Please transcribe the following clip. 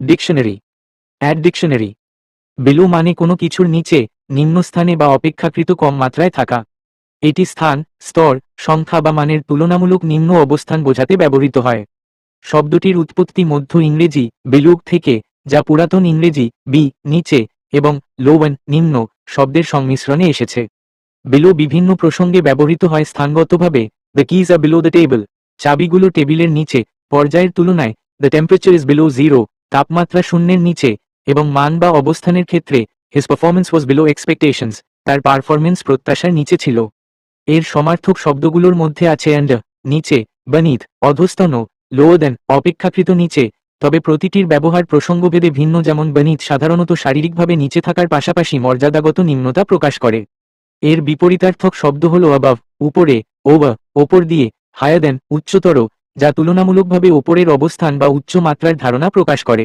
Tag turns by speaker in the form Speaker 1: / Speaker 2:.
Speaker 1: Dictionary add dictionary below মানে কোনো কিছুর নিচে, নিম্নস্থানে বা অপেক্ষাকৃত কম মাত্রায় থাকা। এটি স্থান, স্তর, সংখ্যা বা মানের তুলনামূলক নিম্ন অবস্থান বোঝাতে ব্যবহৃত হয়। শব্দটির উৎপত্তি মধ্য ইংরেজি, বেলুগ থেকে, যা পুরাতন ইংরেজি বি নিচে, এবং লোওয়েন নিম্ন শব্দের সংমিশ্রণে এসেছে। বেলো বিভিন্ন প্রসঙ্গে ব্যবহৃত হয় স্থানগতভাবে the keys are below the table চাবিগুলো টেবিলের নিচে, পর্যায়ের তুলনায় the temperature is below zero তাপমাত্রা শূন্যের নিচে এবং মান বা অবস্থানের ক্ষেত্রে his performance was below expectations তার পারফরমেন্স প্রত্যাশার নিচে ছিল। এর সমার্থক শব্দগুলোর মধ্যে আছে অ্যান্ড নিচে বনিত অধস্তন লো দেন অপেক্ষাকৃত নিচে, তবে প্রতিটির ব্যবহার প্রসঙ্গভেদে ভিন্ন যেমন বনিত সাধারণত শারীরিকভাবে নিচে থাকার পাশাপাশি মর্যাদাগত নিম্নতা প্রকাশ করে। এর বিপরীতার্থক শব্দ হল অবাভ উপরে ওভার ওপর দিয়ে হায়ার দেন উচ্চতর যা তুলনামূলকভাবে ওপরের অবস্থান বা উচ্চ মাত্রার ধারণা প্রকাশ করে।